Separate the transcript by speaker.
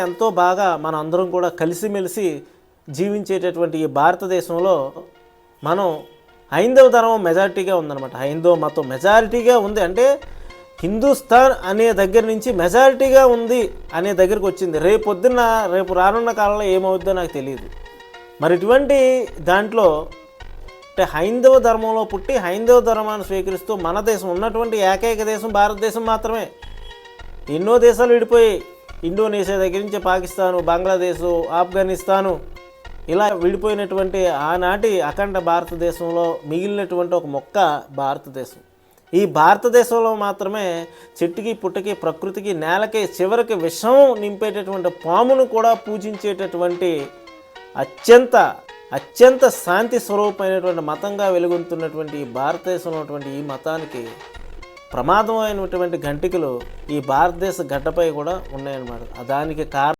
Speaker 1: ఎంతో బాగా మన అందరం కూడా కలిసిమెలిసి జీవించేటటువంటి ఈ భారతదేశంలో మనం హైందవ ధర్మం మెజారిటీగా ఉందన్నమాట. హైందవ మతం మెజారిటీగా ఉంది. అంటే హిందుస్థాన్ అనే దగ్గర నుంచి మెజారిటీగా ఉంది అనే దగ్గరికి వచ్చింది. రేపు పొద్దున్న రేపు రానున్న కాలంలో ఏమవుద్దో నాకు తెలియదు మరి ఇటువంటి దాంట్లో అంటే హైందవ ధర్మంలో పుట్టి హైందవ ధర్మాన్ని స్వీకరిస్తూ మన దేశం ఉన్నటువంటి ఏకైక దేశం భారతదేశం మాత్రమే. ఎన్నో దేశాలు విడిపోయి ఇండోనేషియా దగ్గర నుంచి పాకిస్తాను బంగ్లాదేశ్ ఆఫ్ఘనిస్తాను ఇలా విడిపోయినటువంటి ఆనాటి అఖండ భారతదేశంలో మిగిలినటువంటి ఒక మొక్క భారతదేశం. ఈ భారతదేశంలో మాత్రమే చెట్టుకి పుట్టకి ప్రకృతికి నేలకి చివరికి విషం నింపేటటువంటి పామును కూడా పూజించేటటువంటి అత్యంత అత్యంత శాంతి స్వరూపమైనటువంటి మతంగా వెలుగొందుతున్నటువంటి ఈ భారతదేశంలో ఉన్నటువంటి ఈ మతానికి ప్రమాదమైనటువంటి గంటికలు ఈ భారతదేశ గడ్డపై కూడా ఉన్నాయన్నమాట. దానికి కారణం